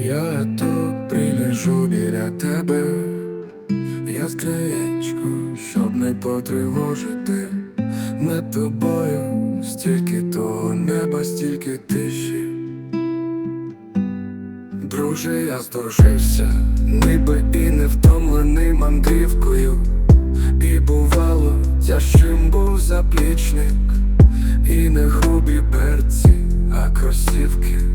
Я тут прилежу біля тебе, я скриєчко, щоб не потривожити над тобою стільки того неба, стільки тиші. Друже, я здорожився, ніби і не втомлений мандрівкою. І бувало, тяжчим був заплічник, і не грубі берці, а кросівки.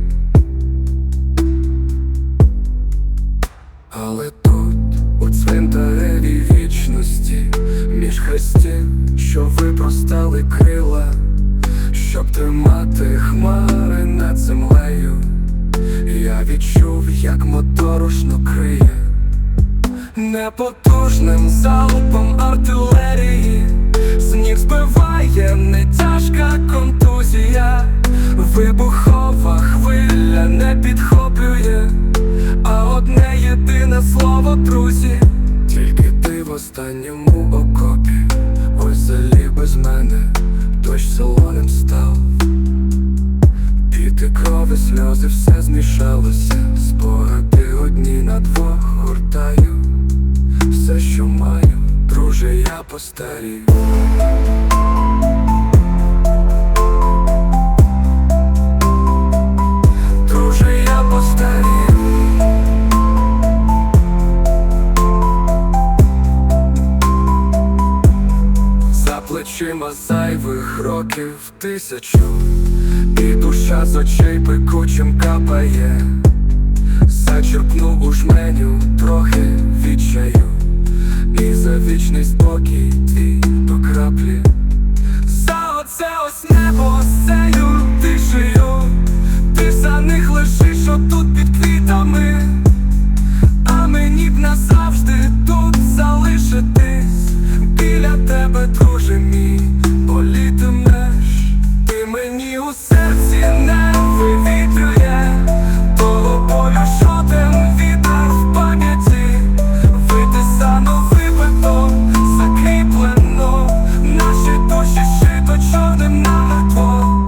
Як моторошно криє, непотужним залпом артилерії, сніг збиває не тяжка контузія, вибухова хвиля не підхоплює. А одне єдине слово, друзі, тільки ти в останньому крові, сльози, все змішалося, спогади одні на двох гуртаю, все, що маю, друже, я постарію. Плечима зайвих років тисячу, і душа з очей пекучим капає, зачерпнув у жменю трохи відчаю, серці не вивітрює Того болю, ten вітер в пам'яті. Витисано, вибито, закріплено. Наші душі шито чорним намертво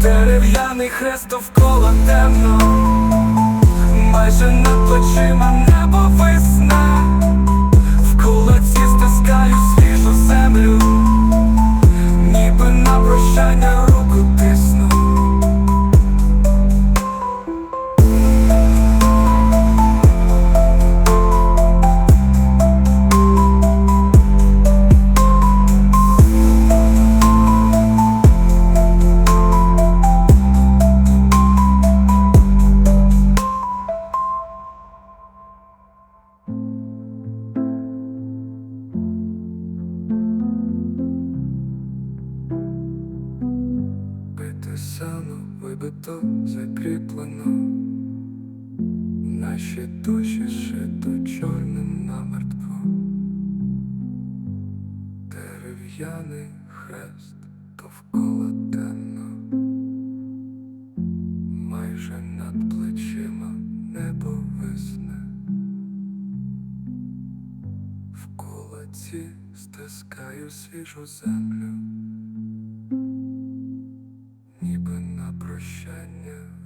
Дерев'яний хрест довкола темно. Майже над плечима небо висне глибито закріплено, наші душі шито чорним намертво, дерев'яний хрест довкола темно, майже над плечима небо висне, в кулаці стискаю свіжу землю. Ніби прощання.